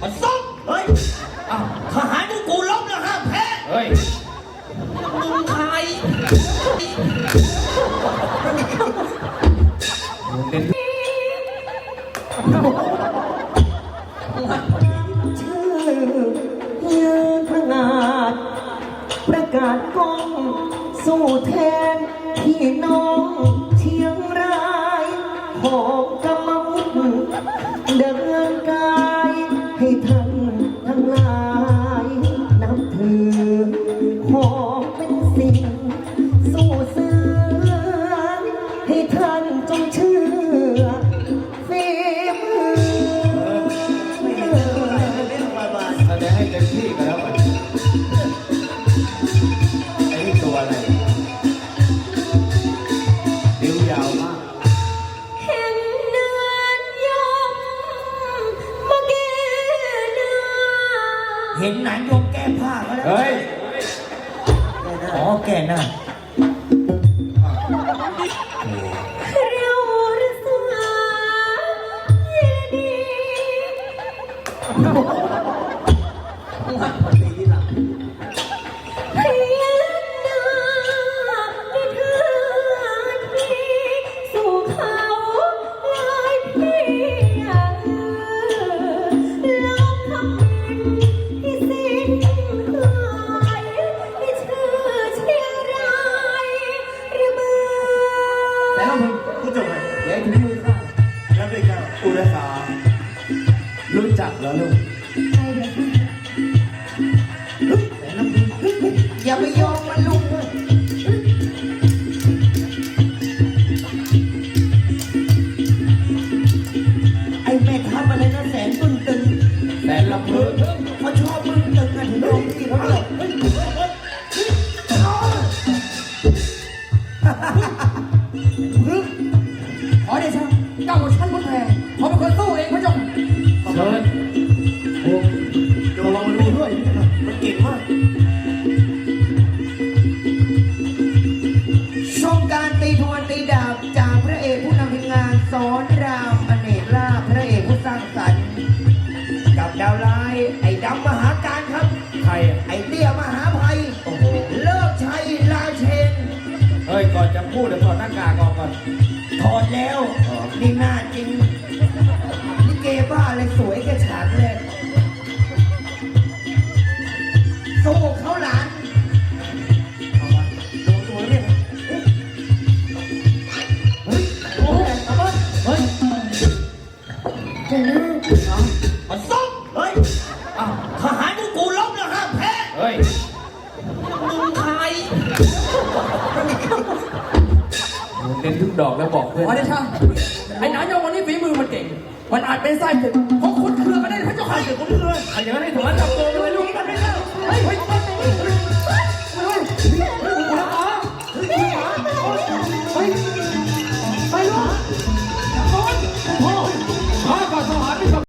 มันซ่อมเฮ้ยอ้าวทหารของกูล้มแล้วห้ามแพ้เฮ้ยมึงใครชื่อยืนพงาดประกาศกองสู้แทนพี่น้องเชียงรายหอบกำมังเดิน หอบเป็นสิ่ง สู้เสือให้ท่านจงเชื่อฝีมือแสดงให้เต็มที่กันแล้วกันไอ้นี่ตัวอะไรนิ้วยาวมาก เห็นเดือนยมมาแก้เนื้อเห็นหนังโยมแก้ผ้าเขาแล้ว เฮ้ย อ๋อแก่หน้าเร ด้วยกันอุรสารู้จักแล้วลูกอย่าไปยอมมันลุกไอ้แม่ทัพอะไรนะแสนบึ้งตึงแต่ลำเพิงเขาชอบบึ้งตึงกันถึงลงที่เขาเลยเฮ้ยเฮ้ยเอาขอเดชะ เจ้าของฉันคนแทนเขาเป็นคนสู้เองพระเจ้าเชิญโอ้ระวังมันดูด้วยมันเก่งมากชมการตีทวนตีดาบจากพระเอกผู้นำทีมงานสอนรามอเนกลาภพระเอกผู้สร้างสรรค์กับดาวร้ายไอ้ดำมหา เฮ้ยก่อนจะพูดเดี๋ยวถอดหน้ากากออกก่อน ถอดแล้วนี่หน้าจริงนี่เกบ้าเลยสวยแค่ฉากแรกสู้เขาหลานเอาวะลงตัวเนี่ยเฮ้ยโอ้ยเอาวะเฮ้ยเจอหน้ามันซ่อมเฮ้ยอ้าวทหารของกูล้มแล้วห้ามแพ้เฮ้ยมึงใคร เป็นทุกดอกแล้วบอกเพื่อน อ๋อนี่ใช่ไอ้นายงวันนี้ฝีมือมันเก่ง มันอาจเป็นไส้เด็กเพราะคุณเครือมาได้พระเจ้าข่าเด็กคุณเครือไอ้อย่างนั้นไอ้ถั่วจับตัวมันไม่รู้มันไม่ได้เฮ้ยเฮ้ยเฮ้ยเฮ้ยเฮ้ยเฮ้ยเฮ้ยเฮ้ย